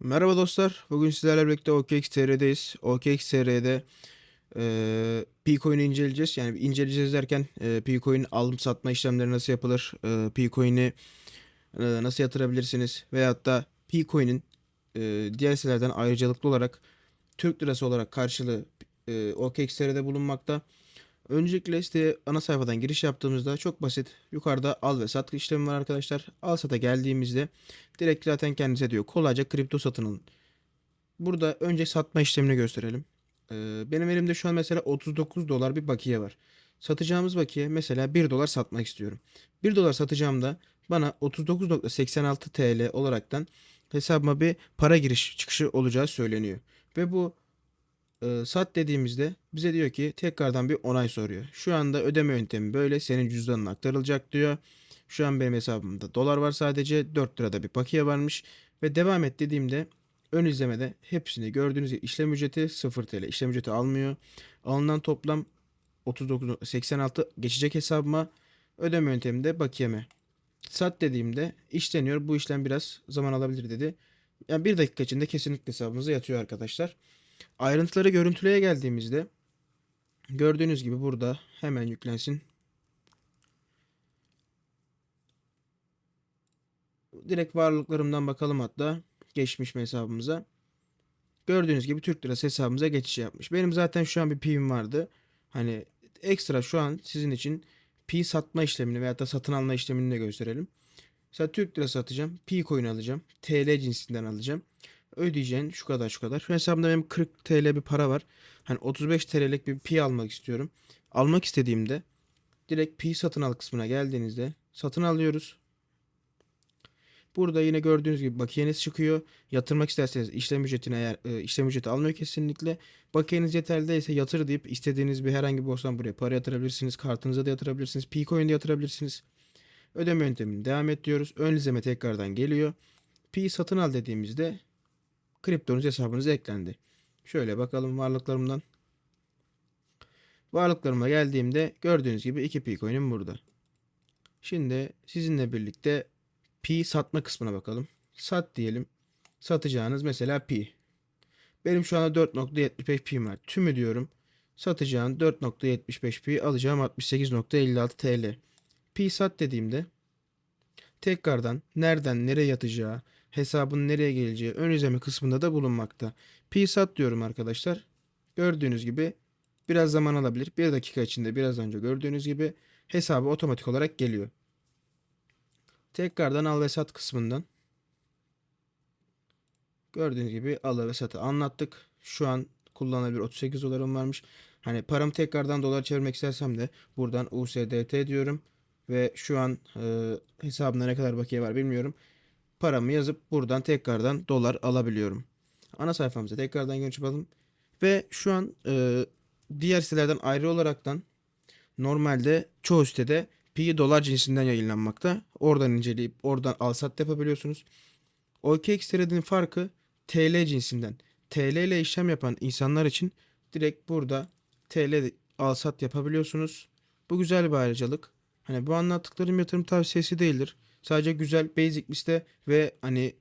Merhaba dostlar. Bugün sizlerle birlikte OKXTR'deyiz. OKXTR'de eee P-Coin'i inceleyeceğiz. Yani inceleyeceğiz derken eee P-Coin alım satma işlemleri nasıl yapılır? Eee P-Coin'i eee, nasıl yatırabilirsiniz? Veyahut da P-Coin'in eee diğer sitelerden ayrıcalıklı olarak Türk lirası olarak karşılığı eee OKXTR'de bulunmakta. Öncelikle siteye ana sayfadan giriş yaptığımızda çok basit. Yukarıda al ve sat işlemi var arkadaşlar. Al sata geldiğimizde direkt zaten kendisi diyor. Kolayca kripto satın alın. Burada önce satma işlemini gösterelim. Ee, benim elimde şu an mesela 39 dolar bir bakiye var. Satacağımız bakiye mesela 1 dolar satmak istiyorum. 1 dolar satacağımda bana 39.86 TL olaraktan hesabıma bir para giriş çıkışı olacağı söyleniyor. Ve bu e, sat dediğimizde bize diyor ki tekrardan bir onay soruyor. Şu anda ödeme yöntemi böyle senin cüzdanına aktarılacak diyor. Şu an benim hesabımda dolar var sadece 4 lirada bir bakiye varmış ve devam et dediğimde ön izlemede hepsini gördüğünüz gibi işlem ücreti 0 TL işlem ücreti almıyor. Alınan toplam 39.86 geçecek hesabıma ödeme yönteminde bakiyeme. Sat dediğimde işleniyor. Bu işlem biraz zaman alabilir dedi. Yani bir dakika içinde kesinlikle hesabınıza yatıyor arkadaşlar. Ayrıntıları görüntüleye geldiğimizde gördüğünüz gibi burada hemen yüklensin. Direkt varlıklarımdan bakalım hatta geçmiş mi hesabımıza. Gördüğünüz gibi Türk lirası hesabımıza geçiş yapmış. Benim zaten şu an bir P'im vardı. Hani ekstra şu an sizin için P satma işlemini veya da satın alma işlemini de gösterelim. Mesela Türk lirası satacağım. P coin alacağım. TL cinsinden alacağım. Ödeyeceğin şu kadar şu kadar. Şu hesabımda benim 40 TL bir para var. Hani 35 TL'lik bir P almak istiyorum. Almak istediğimde direkt P satın al kısmına geldiğinizde satın alıyoruz. Burada yine gördüğünüz gibi bakiyeniz çıkıyor. Yatırmak isterseniz işlem ücretini eğer e, işlem ücreti almıyor kesinlikle. Bakiyeniz yeterli değilse yatır deyip istediğiniz bir herhangi bir borsadan buraya para yatırabilirsiniz. Kartınıza da yatırabilirsiniz. P-Coin'de yatırabilirsiniz. Ödeme yöntemini devam et diyoruz. Ön izleme tekrardan geliyor. P satın al dediğimizde kriptonuz hesabınıza eklendi. Şöyle bakalım varlıklarımdan. Varlıklarıma geldiğimde gördüğünüz gibi 2 P-Coin'im burada. Şimdi sizinle birlikte Pi satma kısmına bakalım. Sat diyelim. Satacağınız mesela pi. Benim şu anda 4.75 pi var. Tümü diyorum. Satacağın 4.75 pi alacağım 68.56 TL. Pi sat dediğimde tekrardan nereden nereye yatacağı, hesabın nereye geleceği ön izleme kısmında da bulunmakta. Pi sat diyorum arkadaşlar. Gördüğünüz gibi biraz zaman alabilir. Bir dakika içinde biraz önce gördüğünüz gibi hesabı otomatik olarak geliyor. Tekrardan al ve sat kısmından gördüğünüz gibi al ve satı anlattık. Şu an kullanılabilir 38 dolarım varmış. Hani paramı tekrardan dolar çevirmek istersem de buradan USDT diyorum. Ve şu an e, hesabımda ne kadar bakiye var bilmiyorum. Paramı yazıp buradan tekrardan dolar alabiliyorum. Ana sayfamıza tekrardan giriş yapalım. Ve şu an e, diğer sitelerden ayrı olaraktan normalde çoğu sitede Pi dolar cinsinden yayınlanmakta. Oradan inceleyip oradan al sat yapabiliyorsunuz. OKX Trade'in farkı TL cinsinden. TL ile işlem yapan insanlar için direkt burada TL al sat yapabiliyorsunuz. Bu güzel bir ayrıcalık. Hani bu anlattıklarım yatırım tavsiyesi değildir. Sadece güzel basic bir site ve hani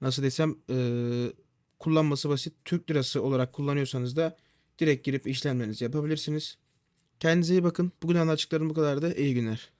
nasıl desem eee, kullanması basit Türk lirası olarak kullanıyorsanız da direkt girip işlemlerinizi yapabilirsiniz. Kendinize iyi bakın. Bugün anlattıklarım bu kadardı. İyi günler.